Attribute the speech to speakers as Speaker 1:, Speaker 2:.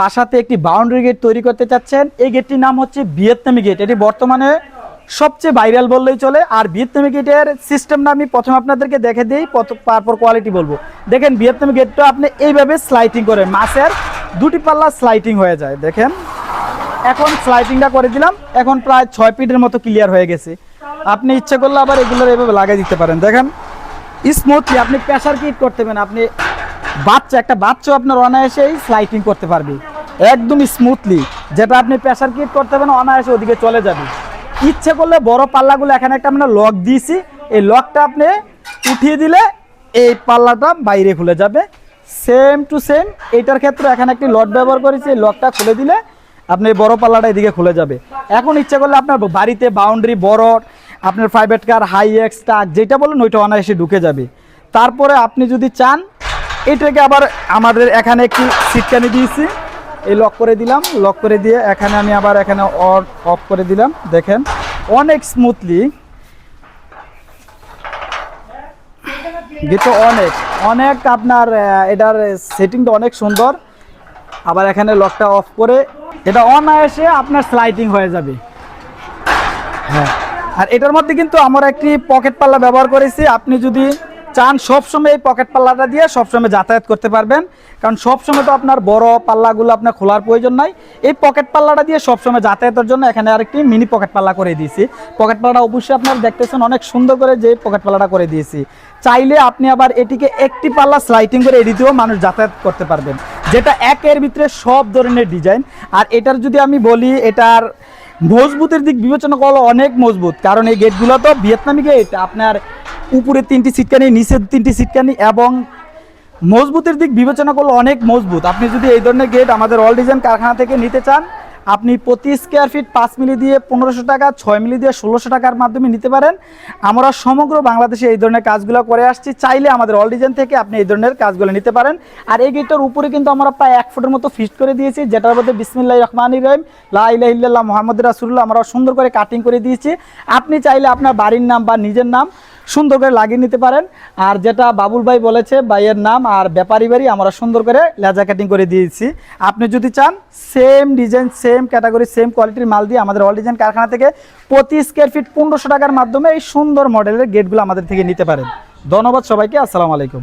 Speaker 1: বাসাতে একটি boundary gate তৈরি করতে চাচ্ছেন। এই গেটটির নাম হচ্ছে ভিয়েতনামি গেট এটি বর্তমানে সবচেয়ে ভাইরাল বললেই চলে। আর ভিয়েতনামি গেটের সিস্টেমটা আমি প্রথমে আপনাদেরকে দেখে দিই তারপর কোয়ালিটি বলব। দেখেন ভিয়েতনামি গেটটা আপনি এইভাবে স্লাইটিং করে মাছের দুটি পাল্লা স্লাইটিং হয়ে যায়, দেখেন। এখন স্লাইডিংটা করে দিলাম। এখন প্রায় ছয় ফিটের মতো ক্লিয়ার হয়ে গেছে। আপনি ইচ্ছে করলে আবার এগুলোর এভাবে লাগিয়ে দিতে পারেন। দেখেন স্মুথলি আপনি প্রেশার কিট করতে পারেন। আপনি বাচ্চা, একটা বাচ্চাও আপনার অনায়াসেই স্লাইডিং করতে পারবে। একদম স্মুথলি যেটা আপনি প্রেশার কিট করতে পারেন অনায়াসে ওদিকে চলে যাবে। ইচ্ছে করলে বড় পাল্লাগুলো, এখানে একটা আমরা লক দিয়েছি। এই লকটা আপনি উঠিয়ে দিলে এই পাল্লাটা বাইরে খুলে যাবে। সেম টু সেম এইটার ক্ষেত্রে এখানে একটি লক ব্যবহার করেছি, এই লকটা খুলে দিলে আপনি বড় পাল্লাটা এদিকে খুলে যাবে। এখন ইচ্ছে করলে আপনার বাড়িতে বাউন্ডারি বড় আপনার private car high X truck যেটা বলেন, ওইটা অনায়াসে ঢুকে যাবে। তারপরে আপনি যদি চান এটাকে আবার আমাদের এখানে একটি সিটকানি দিয়েছি। এই লক করে দিলাম লক করে দিয়ে এখানে আমি আবার এখানে অফ করে দিলাম। দেখেন, অনেক স্মুথলি গেটটা অনেক অনেক আপনার এটার সেটিংটা অনেক সুন্দর। আবার এখানে লকটা অফ করে, এটা অনায়াসে আপনার স্লাইডিং হয়ে যাবে। হ্যাঁ আর এটার মধ্যে কিন্তু আমরা একটি পকেট পাল্লা ব্যবহার করেছি। আপনি যদি চান সবসময় এই পকেট পাল্লাটা দিয়ে সবসময় যাতায়াত করতে পারবেন। কারণ সবসময় তো আপনার বড় পাল্লাগুলো আপনার খোলার প্রয়োজন নাই। এই পকেট পাল্লাটা দিয়ে সবসময় যাতায়াতের জন্য এখানে আরেকটি মিনি পকেট পাল্লা করে দিয়েছি। পকেট পাল্লাটা অবশ্যই আপনার দেখতেছেন অনেক সুন্দর করে যে পকেট পাল্লাটা করে দিয়েছি। চাইলে আপনি আবার এটিকে একটি পাল্লা স্লাইটিং করে এডিতেও মানুষ যাতায়াত করতে পারবেন। যেটা একের ভিতরে সব ধরনের ডিজাইন আর এটার যদি আমি বলি, এটার মজবুতের দিক বিবেচনা করলে অনেক মজবুত। কারণ এই গেটগুলো তো ভিয়েতনামি গেট আপনার উপরে তিনটি সিটকানি নিচে তিনটি সিটকানি এবং মজবুতের দিক বিবেচনা করলে অনেক মজবুত। আপনি যদি এই ধরনের গেট আমাদের অল ডিজাইন কারখানা থেকে নিতে চান, আপনি প্রতি স্কোয়ার ফিট পাঁচ মিলি দিয়ে পনেরোশো টাকা, ছয় মিলি দিয়ে ষোলোশো টাকার মাধ্যমে নিতে পারেন। আমরা সমগ্র বাংলাদেশে এই ধরনের কাজগুলো করে আসছি। চাইলে আমাদের অল ডিজাইন থেকে আপনি এই ধরনের কাজগুলো নিতে পারেন। আর এই গেটটার উপরে কিন্তু আমরা প্রায় এক ফুটের মতো ফিক্সড করে দিয়েছি, যেটার মধ্যে বিসমিল্লাহ রহমান রহিম লাহ মোহাম্মদ রাসুল্লাহ আমরা সুন্দর করে কাটিং করে দিয়েছি। আপনি চাইলে আপনার বাড়ির নাম বা নিজের নাম সুন্দর করে লাগিয়ে নিতে পারেন। আর যেটা বাবুল ভাই বলেছে, ভাইয়ের নাম আর ব্যাপারী বাড়ি আমরা সুন্দর করে লেজা কাটিং করে দিয়েছি। আপনি যদি চান same design same category same কোয়ালিটির মাল দিয়ে আমাদের অল ডিজাইন কারখানা থেকে প্রতি স্কোয়ার ফিট পনেরোশো টাকার মাধ্যমে এই সুন্দর মডেলের গেটগুলো আমাদের থেকে নিতে পারেন। ধন্যবাদ সবাইকে, আসসালামু আলাইকুম।